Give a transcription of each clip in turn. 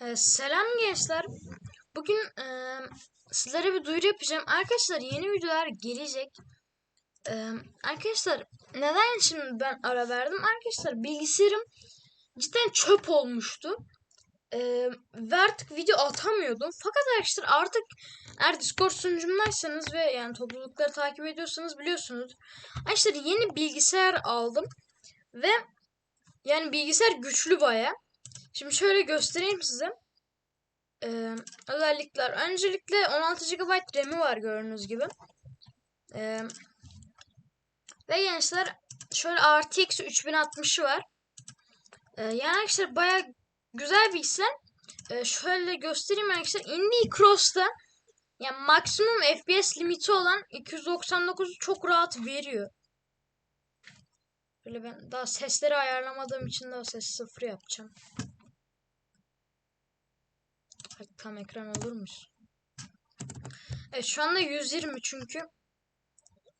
Ee, selam gençler. Bugün e, sizlere bir duyuru yapacağım. Arkadaşlar yeni videolar gelecek. Ee, arkadaşlar neden şimdi ben ara verdim? Arkadaşlar bilgisayarım cidden çöp olmuştu. Ee, ve artık video atamıyordum. Fakat arkadaşlar artık eğer Discord sunucumdaysanız ve yani toplulukları takip ediyorsanız biliyorsunuz. Arkadaşlar yeni bilgisayar aldım. Ve yani bilgisayar güçlü baya. Şimdi şöyle göstereyim size. Ee, özellikler. Öncelikle 16 GB RAM'i var gördüğünüz gibi. Ee, ve gençler şöyle RTX 3060'ı var. Ee, yani arkadaşlar baya güzel bilgisayar. Ee, şöyle göstereyim arkadaşlar. Indie Cross'ta yani maksimum FPS limiti olan 299'u çok rahat veriyor. Böyle ben daha sesleri ayarlamadığım için daha ses sıfır yapacağım. Tam ekran olur musun? Evet şu anda 120 çünkü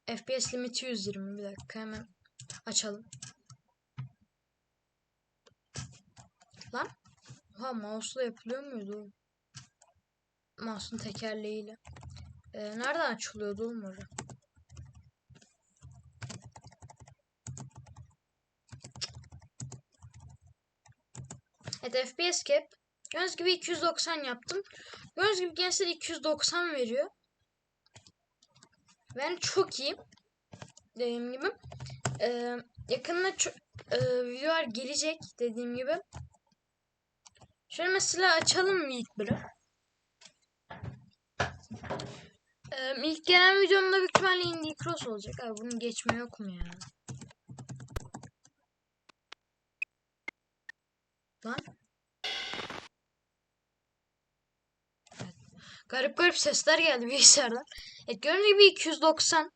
FPS limiti 120. Bir dakika hemen açalım. Lan. Ha mouse'la yapılıyor muydu? Mouse'un tekerleğiyle. Ee, nereden açılıyordu orada? Evet FPS cap. Gördüğünüz gibi 290 yaptım. Gördüğünüz gibi gençler 290 veriyor. Ben çok iyi. Dediğim gibi. Ee, yakında e, videolar gelecek dediğim gibi. Şöyle mesela açalım mı ilk bölüm? Ee, ilk gelen videomda büyük ihtimalle Indie Cross olacak. Abi bunun geçme yok mu ya? Lan. Garip garip sesler geldi bilgisayardan. Evet gördüğünüz gibi 290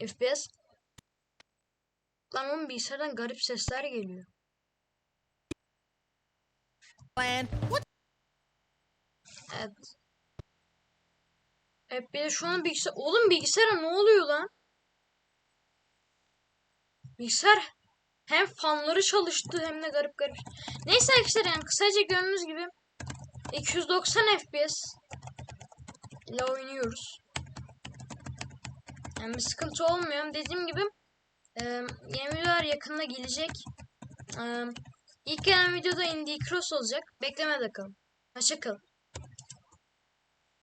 FPS. Lan oğlum bilgisayardan garip sesler geliyor. plan. What? Evet. Evet bir de şu an bilgisayar... Oğlum bilgisayara ne oluyor lan? Bilgisayar hem fanları çalıştı hem de garip garip. Neyse arkadaşlar yani kısaca gördüğünüz gibi 290 FPS ile oynuyoruz. Yani bir sıkıntı olmuyor. Dediğim gibi e, yeni videolar yakında gelecek. E, ilk gelen videoda Indie Cross olacak. Beklemede kalın. Hoşçakalın.